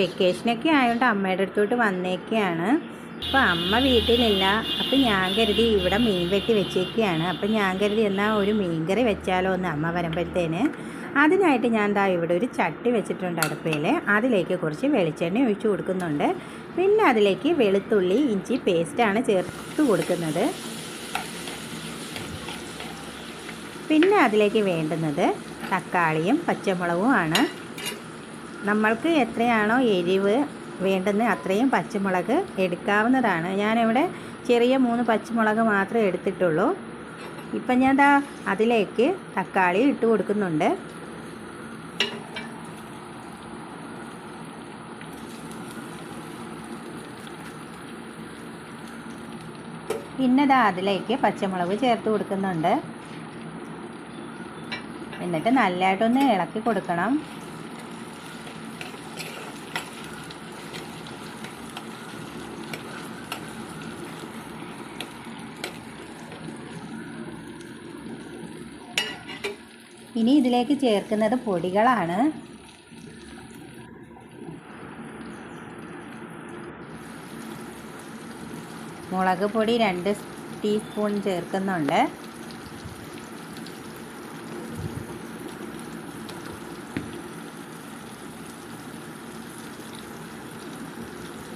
വെക്കേഷനൊക്കെ ആയതുകൊണ്ട് അമ്മയുടെ അടുത്തോട്ട് വന്നേക്കാണ്. അപ്പോൾ അമ്മ വീട്ടിലില്ല. അപ്പം ഞാൻ കരുതി ഇവിടെ മീൻ വെട്ടി വെച്ചേക്കുകയാണ് അപ്പം ഞാൻ കരുതി എന്നാൽ ഒരു മീൻകറി വെച്ചാലോ എന്ന് അമ്മ വരുമ്പോഴത്തേന് അതിനായിട്ട് ഞാൻ ദാ ഇവിടെ ഒരു ചട്ടി വെച്ചിട്ടുണ്ട് അടുപ്പയിൽ അതിലേക്ക് കുറച്ച് വെളിച്ചെണ്ണ ഒഴിച്ചു കൊടുക്കുന്നുണ്ട്. പിന്നെ അതിലേക്ക് വെളുത്തുള്ളി ഇഞ്ചി പേസ്റ്റാണ് ചേർത്ത് കൊടുക്കുന്നത്. പിന്നെ അതിലേക്ക് വേണ്ടുന്നത് തക്കാളിയും പച്ചമുളകും ആണ്. നമ്മൾക്ക് എത്രയാണോ എരിവ് വേണ്ടുന്ന അത്രയും പച്ചമുളക് എടുക്കാവുന്നതാണ്. ഞാനിവിടെ ചെറിയ മൂന്ന് പച്ചമുളക് മാത്രമേ എടുത്തിട്ടുള്ളൂ. ഇപ്പം ഞാൻ ദാ അതിലേക്ക് തക്കാളി ഇട്ട് കൊടുക്കുന്നുണ്ട്. പിന്നെ ദാ അതിലേക്ക് പച്ചമുളക് ചേർത്ത് കൊടുക്കുന്നുണ്ട്. എന്നിട്ട് നല്ലതായിട്ടൊന്ന് ഇളക്കി കൊടുക്കണം. ഇനി ഇതിലേക്ക് ചേർക്കുന്നത് പൊടികളാണ്. മുളക് പൊടി രണ്ട് ടീസ്പൂൺ ചേർക്കുന്നുണ്ട്.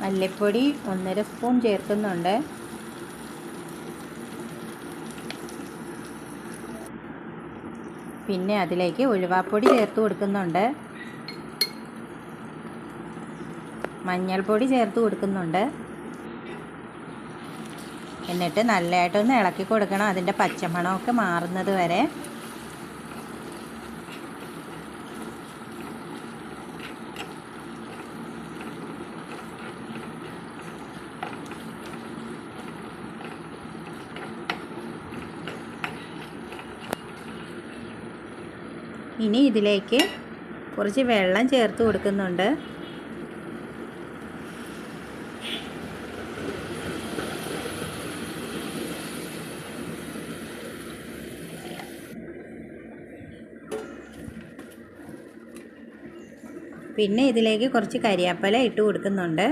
മല്ലിപ്പൊടി ഒന്നര സ്പൂൺ ചേർക്കുന്നുണ്ട്. പിന്നെ അതിലേക്ക് ഉലുവാപ്പൊടി ചേർത്ത് കൊടുക്കുന്നുണ്ട്. മഞ്ഞൾപ്പൊടി ചേർത്ത് കൊടുക്കുന്നുണ്ട്. എന്നിട്ട് നല്ലതായിട്ടൊന്ന് ഇളക്കി കൊടുക്കണം. അതിന്റെ പച്ചമണമൊക്കെ മാറുന്നത് വരെ. ഇനി ഇതിലേക്ക് കുറച്ച് വെള്ളം ചേർത്ത് കൊടുക്കുന്നുണ്ട്. പിന്നെ ഇതിലേക്ക് കുറച്ച് കരിയാപ്പല ഇട്ട് കൊടുക്കുന്നുണ്ട്.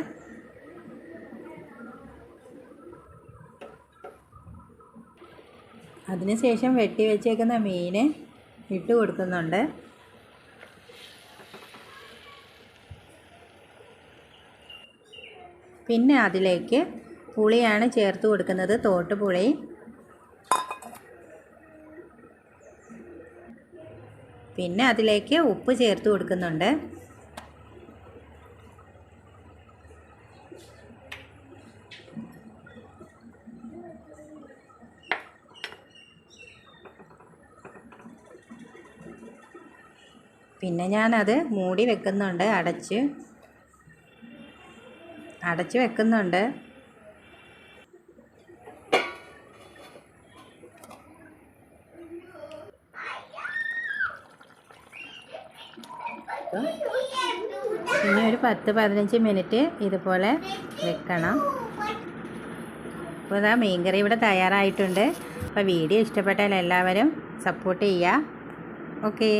അതിനുശേഷം വെട്ടി വെച്ചേക്കുന്ന മീൻ ഇട്ട് കൊടുക്കുന്നുണ്ട്. പിന്നെ അതിലേക്ക് പുളിയാണ് ചേർത്ത് കൊടുക്കുന്നത് തോട്ടുപുളി. പിന്നെ അതിലേക്ക് ഉപ്പ് ചേർത്ത് കൊടുക്കുന്നുണ്ട്. പിന്നെ ഞാനത് മൂടി വെക്കുന്നുണ്ട് അടച്ച്. അടച്ച് വെക്കുന്നുണ്ട്. പിന്നെ ഒരു പത്ത് പതിനഞ്ച് മിനിറ്റ് ഇതുപോലെ വെക്കണം. അപ്പോൾ ഇതാ മീൻകറി ഇവിടെ തയ്യാറായിട്ടുണ്ട്. അപ്പോൾ വീഡിയോ ഇഷ്ടപ്പെട്ടാൽ എല്ലാവരും സപ്പോർട്ട് ചെയ്യുക. ഓക്കേ.